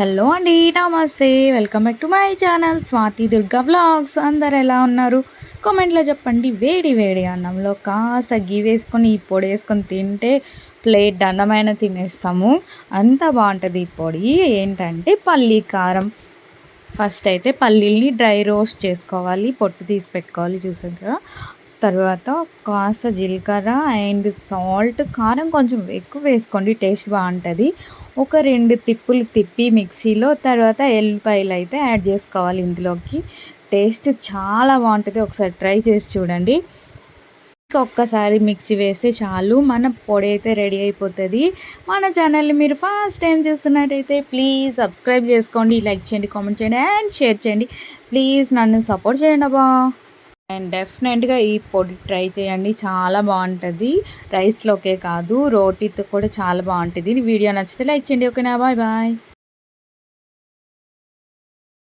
Hello అండి నమస్తే. Welcome back to my channel Swathi Durga vlogs అందరు ఎలా ఉన్నారు? కామెంట్లో చెప్పండి. వేడి వేడి అన్నంలో కాస్త గీ వేసుకొని ఈ పొడి వేసుకొని తింటే ప్లేట్ దండమైన తినేస్తాము. అంత బాగుంటుంది ఈ పొడి. ఏంటంటే పల్లీ కారం. ఫస్ట్ అయితే పల్లీల్ని డ్రై రోస్ట్ చేసుకోవాలి. పొట్టు తీసి పెట్టుకోవాలి చూసారా తర్వాత కాస్త జీలకర్ర అండ్ సాల్ట్. కారం కొంచెం ఎక్కువ వేసుకోండి టేస్ట్ బాగుంటుంది. ఒక రెండు తిప్పులు తిప్పి మిక్సీలో తర్వాత ఎల్లిపాయలు అయితే యాడ్ చేసుకోవాలి ఇందులోకి. టేస్ట్ చాలా బాగుంటుంది ఒకసారి ట్రై చేసి చూడండి. ఒక్కసారి మిక్సీ వేస్తే చాలు మన పొడి అయితే రెడీ అయిపోతుంది. మన ఛానల్ని మీరు ఫస్ట్ టైం చూస్తున్నట్టయితే ప్లీజ్ సబ్స్క్రైబ్ చేసుకోండి లైక్ చేయండి కామెంట్ చేయండి అండ్ షేర్ చేయండి. ప్లీజ్ నన్ను సపోర్ట్ చేయండి అబ్బా. అండ్ డెఫినెట్గా ఈ పొడి ట్రై చేయండి. చాలా బాగుంటుంది. రైస్లోకే కాదు రోటీతో కూడా చాలా బాగుంటుంది. వీడియో నచ్చితే లైక్ చేయండి. ఓకేనా? Bye bye.